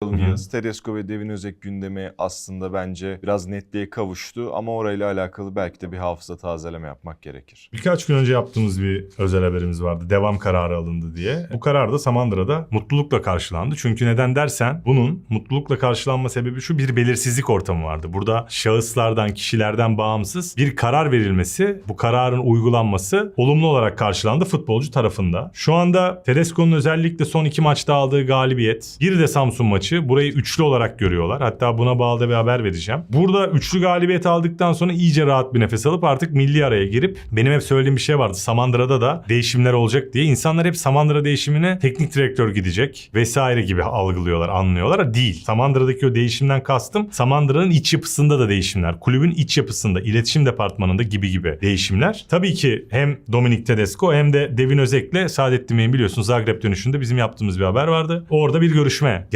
Yağız. Tedesco ve Devin Özek gündemi aslında bence biraz netliğe kavuştu ama orayla alakalı belki de bir hafıza tazeleme yapmak gerekir. Birkaç gün önce yaptığımız bir özel haberimiz vardı. Devam kararı alındı diye. Bu karar da Samandıra'da mutlulukla karşılandı. Çünkü neden dersen bunun mutlulukla karşılanma sebebi şu bir belirsizlik ortamı vardı. Burada şahıslardan, kişilerden bağımsız bir karar verilmesi, bu kararın uygulanması olumlu olarak karşılandı futbolcu tarafında. Şu anda Tedesco'nun özellikle son iki maçta aldığı galibiyet, bir de Samsun maçı burayı üçlü olarak görüyorlar. Hatta buna bağlı da bir haber vereceğim. Burada üçlü galibiyet aldıktan sonra iyice rahat bir nefes alıp artık milli araya girip benim hep söylediğim bir şey vardı. Samandıra'da da değişimler olacak diye. İnsanlar hep Samandıra değişimine teknik direktör gidecek vesaire gibi algılıyorlar, anlıyorlar. Değil. Samandıra'daki o değişimden kastım Samandıra'nın iç yapısında da değişimler. Kulübün iç yapısında, iletişim departmanında gibi gibi değişimler. Tabii ki hem Dominik Tedesco hem de Devin Özek'le Saadettin Bey'in biliyorsun Zagreb dönüşünde bizim yaptığımız bir haber vardı. Orada bir görüşme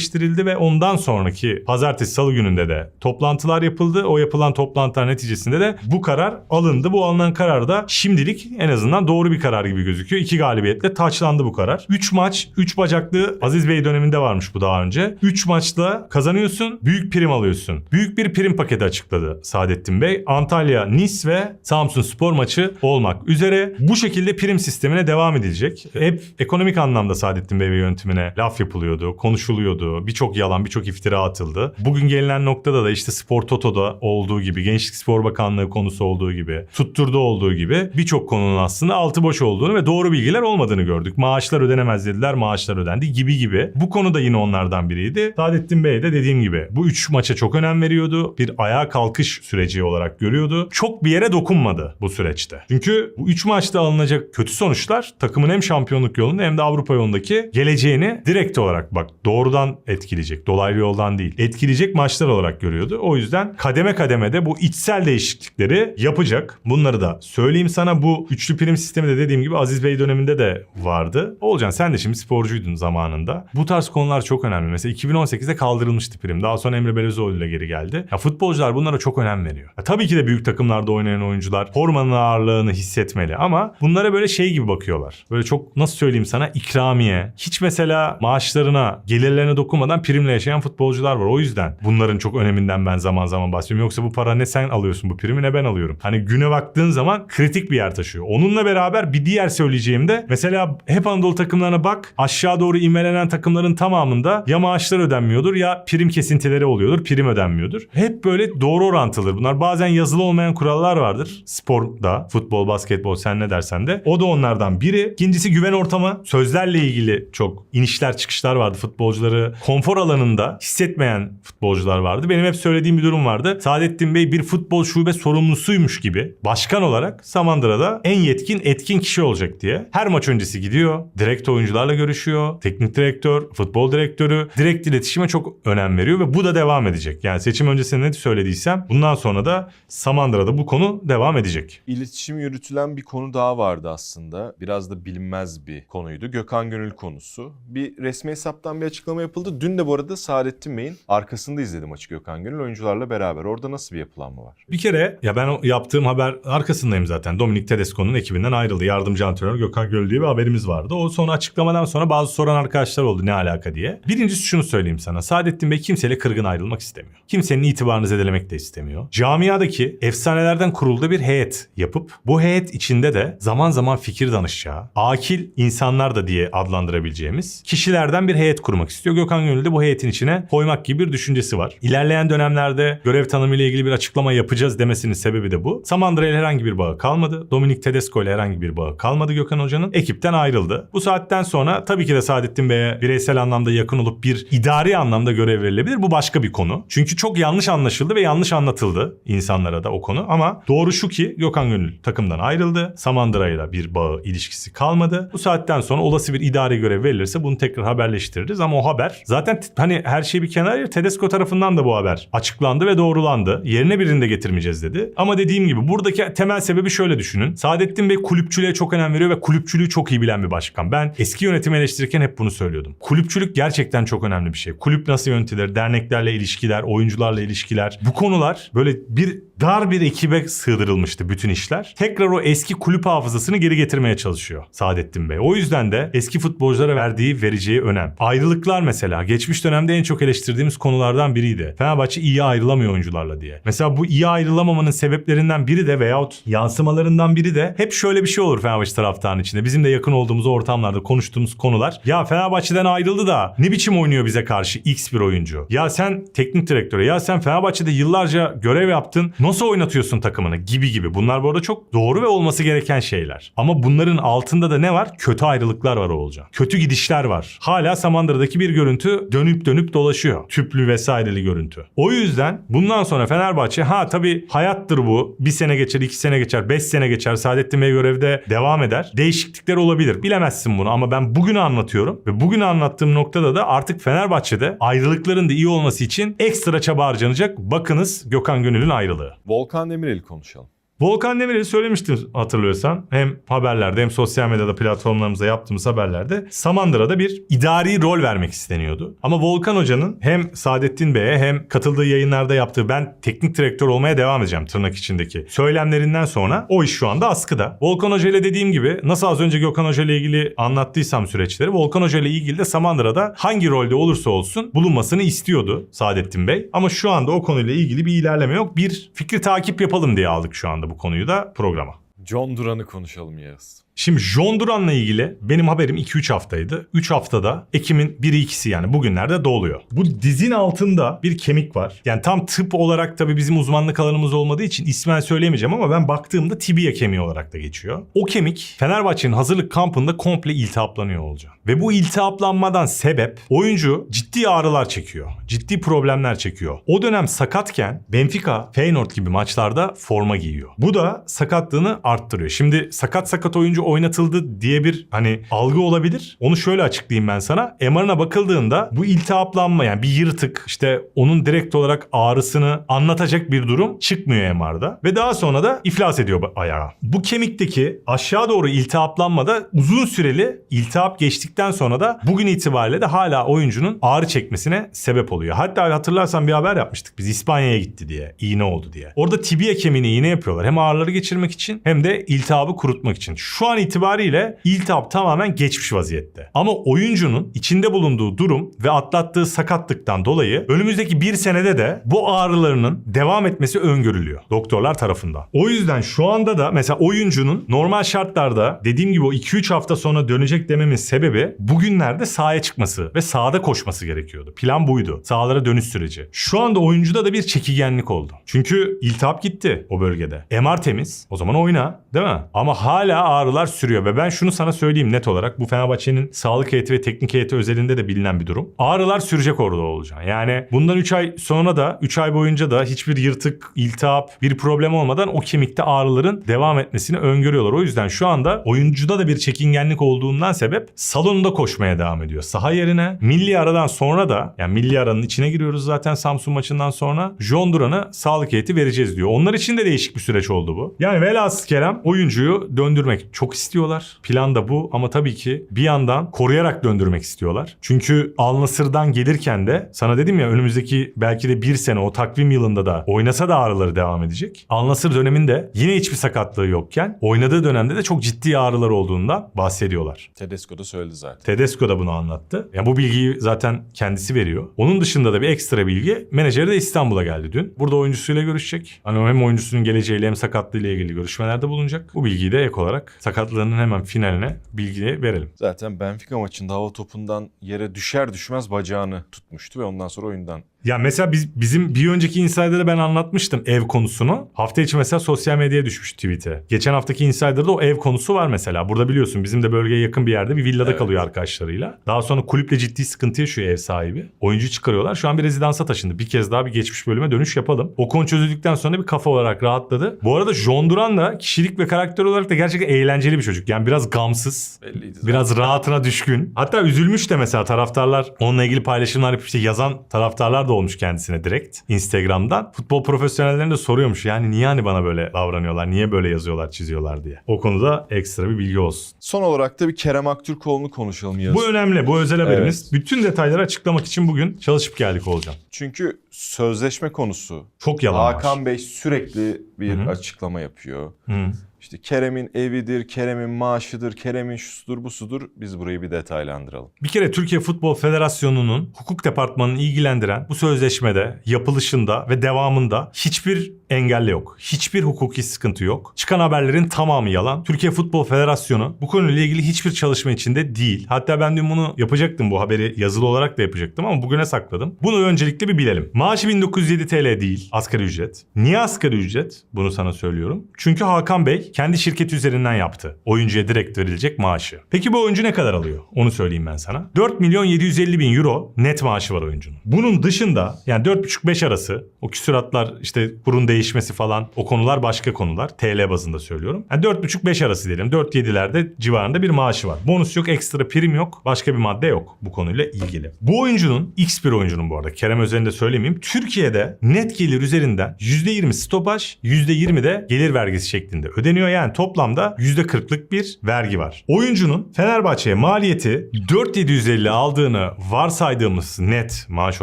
gerçekleştirildi ve ondan sonraki pazartesi salı gününde de toplantılar yapıldı. O yapılan toplantılar neticesinde de bu karar alındı. Bu alınan karar da şimdilik en azından doğru bir karar gibi gözüküyor. İki galibiyetle taçlandı bu karar. 3 maç, 3 bacaklı Aziz Bey döneminde varmış bu daha önce. 3 maçla kazanıyorsun, büyük prim alıyorsun. Büyük bir prim paketi açıkladı Saadettin Bey. Antalya, Nice ve Samsun Spor maçı olmak üzere bu şekilde prim sistemine devam edilecek. Hep ekonomik anlamda Saadettin Bey ve yönetimine laf yapılıyordu, konuşuluyordu. Birçok yalan, birçok iftira atıldı. Bugün gelinen noktada da işte Spor Toto'da olduğu gibi, Gençlik Spor Bakanlığı konusu olduğu gibi, tutturda olduğu gibi birçok konunun aslında altı boş olduğunu ve doğru bilgiler olmadığını gördük. Maaşlar ödenemez dediler, maaşlar ödendi gibi gibi. Bu konu da yine onlardan biriydi. Saadettin Bey de dediğim gibi bu üç maça çok önem veriyordu. Bir ayağa kalkış süreci olarak görüyordu. Çok bir yere dokunmadı bu süreçte. Çünkü bu üç maçta alınacak kötü sonuçlar takımın hem şampiyonluk yolunda hem de Avrupa yolundaki geleceğini direkt olarak bak doğrudan etkileyecek. Dolaylı yoldan değil. Etkileyecek maçlar olarak görüyordu. O yüzden kademe kademe de bu içsel değişiklikleri yapacak. Bunları da söyleyeyim sana. Bu üçlü prim sistemi de dediğim gibi Aziz Bey döneminde de vardı. Olcan sen de şimdi sporcuydun zamanında. Bu tarz konular çok önemli. Mesela 2018'de kaldırılmıştı prim. Daha sonra Emre Belözoğlu ile geri geldi. Ya futbolcular bunlara çok önem veriyor. Ya tabii ki de büyük takımlarda oynayan oyuncular formanın ağırlığını hissetmeli ama bunlara böyle şey gibi bakıyorlar. Böyle çok nasıl söyleyeyim sana ikramiye. Hiç mesela maaşlarına, gelirlerine dokunmadan primle yaşayan futbolcular var. O yüzden bunların çok öneminden ben zaman zaman bahsediyorum. Yoksa bu para ne sen alıyorsun bu primi ne ben alıyorum. Hani güne baktığın zaman kritik bir yer taşıyor. Onunla beraber bir diğer söyleyeceğim de mesela hep Anadolu takımlarına bak aşağı doğru ivmelenen takımların tamamında ya maaşlar ödenmiyordur ya prim kesintileri oluyordur. Prim ödenmiyordur. Hep böyle doğru orantılıdır. Bunlar bazen yazılı olmayan kurallar vardır. Sporda, futbol, basketbol sen ne dersen de. O da onlardan biri. İkincisi güven ortamı. Sözlerle ilgili çok inişler çıkışlar vardı. Futbolcuları konfor alanında hissetmeyen futbolcular vardı. Benim hep söylediğim bir durum vardı. Saadettin Bey bir futbol şube sorumlusuymuş gibi başkan olarak Samandıra'da en yetkin etkin kişi olacak diye. Her maç öncesi gidiyor. Direkt oyuncularla görüşüyor. Teknik direktör, futbol direktörü direkt iletişime çok önem veriyor ve bu da devam edecek. Yani seçim öncesinde ne söylediysem bundan sonra da Samandıra'da bu konu devam edecek. İletişim yürütülen bir konu daha vardı aslında. Biraz da bilinmez bir konuydu. Gökhan Gönül konusu. Bir resmi hesaptan bir açıklama yapıldı. Dün de bu arada Saadettin Bey'in arkasında izledim maçı Gökhan Gönül oyuncularla beraber. Orada nasıl bir yapılanma var? Bir kere ya ben yaptığım haber arkasındayım zaten. Dominik Tedesco'nun ekibinden ayrıldı. Yardımcı antrenör Gökhan Göl diye bir haberimiz vardı. O sonra açıklamadan sonra bazı soran arkadaşlar oldu ne alaka diye. Birincisi şunu söyleyeyim sana. Saadettin Bey kimseyle kırgın ayrılmak istemiyor. Kimsenin itibarını zedelemek de istemiyor. Camiadaki efsanelerden kurulduğu bir heyet yapıp bu heyet içinde de zaman zaman fikir danışacağı, akil insanlar da diye adlandırabileceğimiz kişilerden bir heyet kurmak istiyor. Gökhan Gönül de bu heyetin içine koymak gibi bir düşüncesi var. İlerleyen dönemlerde görev tanımı ile ilgili bir açıklama yapacağız demesinin sebebi de bu. Samandıra ile herhangi bir bağı kalmadı. Dominik Tedesco ile herhangi bir bağı kalmadı Gökhan Hoca'nın. Ekipten ayrıldı. Bu saatten sonra tabii ki de Saadettin Bey'e bireysel anlamda yakın olup bir idari anlamda görev verilebilir. Bu başka bir konu. Çünkü çok yanlış anlaşıldı ve yanlış anlatıldı insanlara da o konu. Ama doğru şu ki Gökhan Gönül takımdan ayrıldı. Samandıra ile bir bağı ilişkisi kalmadı. Bu saatten sonra olası bir idari görev verilirse bunu tekrar haberleştiririz. Ama o haber zaten hani her şey bir kenara ayır. Tedesco tarafından da bu haber açıklandı ve doğrulandı. Yerine birini de getirmeyeceğiz dedi. Ama dediğim gibi buradaki temel sebebi şöyle düşünün. Saadettin Bey kulüpçülüğe çok önem veriyor ve kulüpçülüğü çok iyi bilen bir başkan. Ben eski yönetimi eleştirirken hep bunu söylüyordum. Kulüpçülük gerçekten çok önemli bir şey. Kulüp nasıl yönetilir, derneklerle ilişkiler, oyuncularla ilişkiler. Bu konular böyle bir dar bir ekibe sığdırılmıştı bütün işler. Tekrar o eski kulüp hafızasını geri getirmeye çalışıyor Saadettin Bey. O yüzden de eski futbolculara verdiği, vereceği önem. Ayrılıklar mesela geçmiş dönemde en çok eleştirdiğimiz konulardan biriydi. Fenerbahçe iyi ayrılamıyor oyuncularla diye. Mesela bu iyi ayrılamamanın sebeplerinden biri de veyahut yansımalarından biri de hep şöyle bir şey olur Fenerbahçe taraftarının içinde. Bizim de yakın olduğumuz ortamlarda konuştuğumuz konular. Ya Fenerbahçe'den ayrıldı da ne biçim oynuyor bize karşı X bir oyuncu. Ya sen teknik direktöre ya sen Fenerbahçe'de yıllarca görev yaptın. Nasıl oynatıyorsun takımını gibi gibi. Bunlar bu arada çok doğru ve olması gereken şeyler. Ama bunların altında da ne var? Kötü ayrılıklar var Oğulcan. Kötü gidişler var. Hala Samandıra'daki bir görüntü dönüp dönüp dolaşıyor. Tüplü vesaireli görüntü. O yüzden bundan sonra Fenerbahçe ha tabii hayattır bu. Bir sene geçer, iki sene geçer, beş sene geçer. Saadettin Bey görevde devam eder. Değişiklikler olabilir. Bilemezsin bunu ama ben bugünü anlatıyorum. Ve bugünü anlattığım noktada da artık Fenerbahçe'de ayrılıkların da iyi olması için ekstra çaba harcanacak. Bakınız Gökhan Gönül'ün ayrılığı. Volkan Demirel'i konuşalım. Volkan Demirel'i söylemiştim hatırlıyorsan. Hem haberlerde hem sosyal medyada platformlarımızda yaptığımız haberlerde Samandıra'da bir idari rol vermek isteniyordu. Ama Volkan Hoca'nın hem Saadettin Bey'e hem katıldığı yayınlarda yaptığı ben teknik direktör olmaya devam edeceğim tırnak içindeki söylemlerinden sonra o iş şu anda askıda. Volkan Hoca ile dediğim gibi nasıl az önce Gökhan Hoca ile ilgili anlattıysam süreçleri Volkan Hoca ile ilgili de Samandıra'da hangi rolde olursa olsun bulunmasını istiyordu Saadettin Bey. Ama şu anda o konuyla ilgili bir ilerleme yok. Bir fikri takip yapalım diye aldık şu anda bu konuyu da programa. John Duran'ı konuşalım Yağız. Şimdi John Duran'la ilgili benim haberim 2-3 haftaydı. 3 haftada Ekim'in 1'i 2'si yani bugünlerde doluyor. Bu dizin altında bir kemik var. Yani tam tıp olarak tabii bizim uzmanlık alanımız olmadığı için ismen söyleyemeyeceğim ama ben baktığımda tibia kemiği olarak da geçiyor. O kemik Fenerbahçe'nin hazırlık kampında komple iltihaplanıyor olacak. Ve bu iltihaplanmadan sebep oyuncu ciddi ağrılar çekiyor. Ciddi problemler çekiyor. O dönem sakatken Benfica, Feyenoord gibi maçlarda forma giyiyor. Bu da sakatlığını arttırıyor. Şimdi sakat sakat oyuncu oynatıldı diye bir hani algı olabilir. Onu şöyle açıklayayım ben sana. MR'ına bakıldığında bu iltihaplanma yani bir yırtık işte onun direkt olarak ağrısını anlatacak bir durum çıkmıyor MR'da. Ve daha sonra da iflas ediyor ayağı. Bu kemikteki aşağı doğru iltihaplanmada uzun süreli iltihap geçtikten sonra da bugün itibariyle de hala oyuncunun ağrı çekmesine sebep oluyor. Hatta hatırlarsan bir haber yapmıştık biz İspanya'ya gitti diye. iğne oldu diye. Orada tibia kemiğine iğne yapıyorlar. Hem ağrıları geçirmek için hem de iltihabı kurutmak için. Şu an itibariyle iltihap tamamen geçmiş vaziyette. Ama oyuncunun içinde bulunduğu durum ve atlattığı sakatlıktan dolayı önümüzdeki bir senede de bu ağrılarının devam etmesi öngörülüyor doktorlar tarafından. O yüzden şu anda da mesela oyuncunun normal şartlarda dediğim gibi o 2-3 hafta sonra dönecek dememin sebebi bugünlerde sahaya çıkması ve sahada koşması gerekiyordu. Plan buydu. Sahalara dönüş süreci. Şu anda oyuncuda da bir çekigenlik oldu. Çünkü iltihap gitti o bölgede. MR temiz. O zaman oyna değil mi? Ama hala ağrılar sürüyor ve ben şunu sana söyleyeyim net olarak. Bu Fenerbahçe'nin sağlık heyeti ve teknik heyeti özelinde de bilinen bir durum. Ağrılar sürecek orada olacak. Yani bundan 3 ay sonra da 3 ay boyunca da hiçbir yırtık, iltihap, bir problem olmadan o kemikte ağrıların devam etmesini öngörüyorlar. O yüzden şu anda oyuncuda da bir çekingenlik olduğundan sebep salonda koşmaya devam ediyor. Saha yerine milli aradan sonra da yani milli aranın içine giriyoruz zaten Samsun maçından sonra John Duran'ı sağlık heyeti vereceğiz diyor. Onlar için de değişik bir süreç oldu bu. Yani velhasıl Kerem oyuncuyu döndürmek çok istiyorlar. Plan da bu ama tabii ki bir yandan koruyarak döndürmek istiyorlar. Çünkü Al Nassr'dan gelirken de sana dedim ya önümüzdeki belki de bir sene o takvim yılında da oynasa da ağrıları devam edecek. Al Nassr döneminde yine hiçbir sakatlığı yokken oynadığı dönemde de çok ciddi ağrılar olduğundan bahsediyorlar. Tedesco da söyledi zaten. Tedesco da bunu anlattı. Yani bu bilgiyi zaten kendisi veriyor. Onun dışında da bir ekstra bilgi menajeri de İstanbul'a geldi dün. Burada oyuncusuyla görüşecek. Hani hem oyuncusunun geleceğiyle hem sakatlığıyla ilgili görüşmelerde bulunacak. Bu bilgiyi de ek olarak sakatlığının hemen finaline bilgiyi verelim. Zaten Benfica maçında hava topundan yere düşer düşmez bacağını tutmuştu ve ondan sonra oyundan Ya mesela biz, bizim bir önceki Insider'da ben anlatmıştım ev konusunu. Hafta içi mesela sosyal medyaya düşmüş tweet'e. Geçen haftaki Insider'da o ev konusu var mesela. Burada biliyorsun bizim de bölgeye yakın bir yerde bir villada Evet. kalıyor arkadaşlarıyla. Daha sonra kulüple ciddi sıkıntı yaşıyor ev sahibi. Oyuncu çıkarıyorlar. Şu an bir rezidansa taşındı. Bir kez daha bir geçmiş bölüme dönüş yapalım. O konu çözüldükten sonra bir kafa olarak rahatladı. Bu arada John Duran da kişilik ve karakter olarak da gerçekten eğlenceli eğlenceli bir çocuk. Yani biraz gamsız. Belliydi zaten. Biraz rahatına düşkün. Hatta üzülmüş de mesela taraftarlar onunla ilgili paylaşımlar yapıp işte yazan taraftarlar da olmuş kendisine direkt Instagram'dan. Futbol profesyonellerine de soruyormuş yani niye hani bana böyle davranıyorlar, niye böyle yazıyorlar, çiziyorlar diye. O konuda ekstra bir bilgi olsun. Son olarak da bir Kerem Aktürkoğlu'nu konuşalım Yağız. Bu önemli, bu özel haberimiz. Bütün detayları açıklamak için bugün çalışıp geldik olacağım. Çünkü sözleşme konusu. Çok yalan var. Hakan Bey sürekli bir Hı hı. açıklama yapıyor. Hı. İşte Kerem'in evidir, Kerem'in maaşıdır, Kerem'in şusudur busudur. Biz burayı bir detaylandıralım. Bir kere Türkiye Futbol Federasyonu'nun hukuk departmanını ilgilendiren bu sözleşmede, yapılışında ve devamında hiçbir engelle yok. Hiçbir hukuki sıkıntı yok. Çıkan haberlerin tamamı yalan. Türkiye Futbol Federasyonu bu konuyla ilgili hiçbir çalışma içinde değil. Hatta ben dün bunu yapacaktım bu haberi yazılı olarak da yapacaktım ama bugüne sakladım. Bunu öncelikle bir bilelim. Maaşı 1907 TL değil asgari ücret. Niye asgari ücret? Bunu sana söylüyorum. Çünkü Hakan Bey kendi şirketi üzerinden yaptı. Oyuncuya direkt verilecek maaşı. Peki bu oyuncu ne kadar alıyor? Onu söyleyeyim ben sana. 4 milyon 750 bin euro net maaşı var oyuncunun. Bunun dışında yani 4,5-5 arası o küsuratlar işte kurun değişmesi falan o konular başka konular. TL bazında söylüyorum. Yani 4,5-5 arası diyelim. 4-7'lerde civarında bir maaşı var. Bonus yok, ekstra prim yok. Başka bir madde yok bu konuyla ilgili. Bu oyuncunun X bir oyuncunun bu arada. Kerem özelinde söylemeyeyim. Türkiye'de net gelir üzerinden %20 stopaj, %20 de gelir vergisi şeklinde ödeniyor. Yani toplamda %40'lık bir vergi var. Oyuncunun Fenerbahçe'ye maliyeti 4750 aldığını varsaydığımız net maaş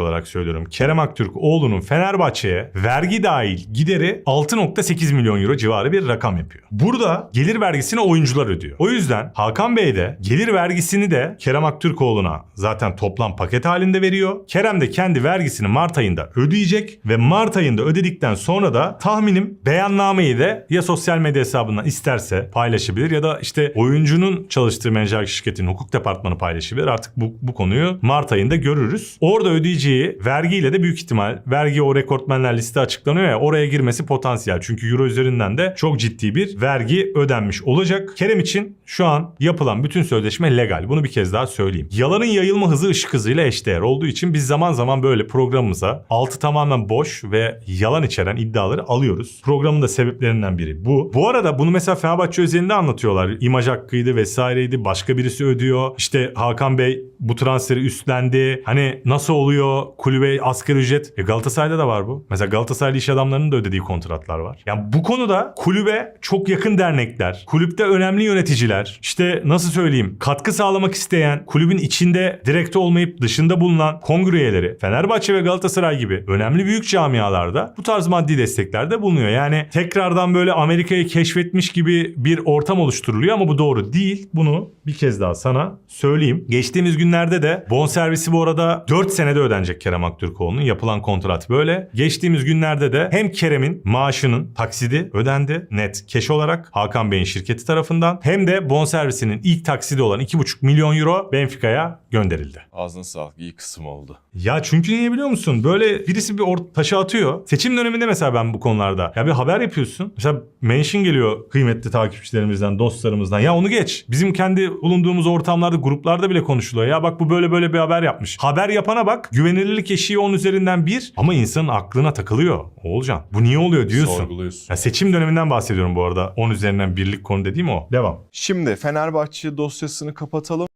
olarak söylüyorum. Kerem Aktürk oğlunun Fenerbahçe'ye vergi dahil gideri 6.8 milyon euro civarı bir rakam yapıyor. Burada gelir vergisini oyuncular ödüyor. O yüzden Hakan Bey de gelir vergisini de Kerem Aktürkoğlu'na zaten toplam paket halinde veriyor. Kerem de kendi vergisini Mart ayında ödeyecek ve Mart ayında ödedikten sonra da tahminim beyannameyi de ya sosyal medya hesabından isterse paylaşabilir ya da işte oyuncunun çalıştığı menajerlik şirketinin hukuk departmanı paylaşabilir. Artık bu, bu konuyu Mart ayında görürüz. Orada ödeyeceği vergiyle de büyük ihtimal vergi o rekortmenler liste açıklanıyor ya oraya girmesi potansiyel. Çünkü euro üzerinden de çok ciddi bir vergi ödenmiş olacak. Kerem için şu an yapılan bütün sözleşme legal. Bunu bir kez daha söyleyeyim. Yalanın yayılma hızı ışık hızıyla eşdeğer olduğu için biz zaman zaman böyle programımıza altı tamamen boş ve yalan içeren iddiaları alıyoruz. Programın da sebeplerinden biri bu. Bu arada bunu mesela Fenerbahçe özelinde anlatıyorlar. İmaj hakkıydı vesaireydi. Başka birisi ödüyor. İşte Hakan Bey bu transferi üstlendi. Hani nasıl oluyor? Kulübe asgari ücret. E Galatasaray'da da var bu. Mesela Galatasaraylı iş adamlarının da ödediği kontratlar var. Yani bu konuda kulübe çok yakın dernekler, kulüpte önemli yöneticiler, işte nasıl söyleyeyim katkı sağlamak isteyen, kulübün içinde direkt olmayıp dışında bulunan kongre üyeleri, Fenerbahçe ve Galatasaray gibi önemli büyük camialarda bu tarz maddi desteklerde bulunuyor. Yani tekrardan böyle Amerika'yı keşfetmiş gibi bir ortam oluşturuluyor ama bu doğru değil. Bunu bir kez daha sana söyleyeyim. Geçtiğimiz günlerde de bonservisi bu arada 4 senede ödenecek Kerem Aktürkoğlu'nun. Yapılan kontrat böyle. Geçtiğimiz günlerde de hem Kerem'in maaşının taksidi ödendi net keş olarak Hakan Bey'in şirketi tarafından hem de bonservisinin ilk taksidi olan 2,5 milyon euro Benfica'ya gönderildi. Ağzına sağlık. iyi kısım oldu. Ya çünkü niye biliyor musun? Böyle birisi bir or- taşı atıyor. Seçim döneminde mesela ben bu konularda. Ya bir haber yapıyorsun. Mesela mention geliyor kıymetli takipçilerimizden, dostlarımızdan. Ya onu geç. Bizim kendi bulunduğumuz ortamlarda, gruplarda bile konuşuluyor. Ya bak bu böyle böyle bir haber yapmış. Haber yapana bak. Güvenilirlik eşiği 10 üzerinden bir. Ama insanın aklına takılıyor. Oğulcan bu niye oluyor diyorsun. Sorguluyorsun. Ya seçim döneminden bahsediyorum bu arada. 10 üzerinden birlik konu dediğim o. Devam. Şimdi Fenerbahçe dosyasını kapatalım.